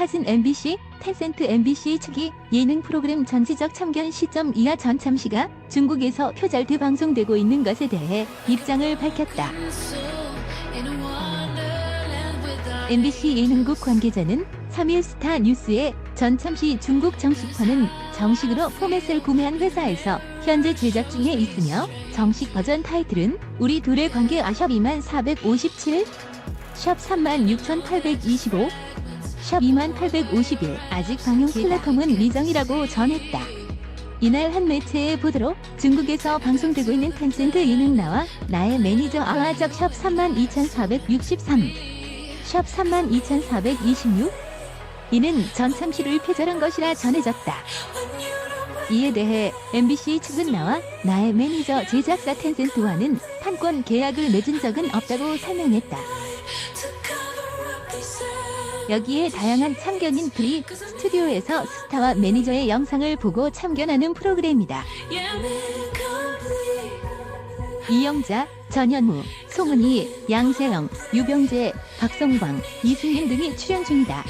사진 MBC, 텐센트 MBC 측이 예능 프로그램 전지적 참견 시점 이하 전 참시가 중국에서 표절돼 방송되고 있는 것에 대해 입장을 밝혔다. MBC 예능국 관계자는 3일 스타 뉴스에 전참시 중국 정식판은 정식으로 포맷을 구매한 회사에서 현재 제작 중에 있으며 정식 버전 타이틀은 우리 둘의 관계 아샵 2만 457, 샵 3만 6825, 샵 2만 851 아직 방영 플랫폼은 미정이라고 전했다. 이날 한 매체의 보도로 중국에서 방송되고 있는 텐센트 예능 나와 나의 매니저 아와적 샵 3만 2463, 샵 3만 2426 이는 전참시를 표절한 것이라 전해졌다. 이에 대해 MBC 측은 나와 나의 매니저 제작사 텐센트와는 판권 계약을 맺은 적은 없다고 설명했다. 여기에 다양한 참견인 들이 스튜디오에서 스타와 매니저의 영상을 보고 참견하는 프로그램이다. 이영자, 전현무, 송은이, 양세형, 유병재, 박성광, 이승민 등이 출연 중이다.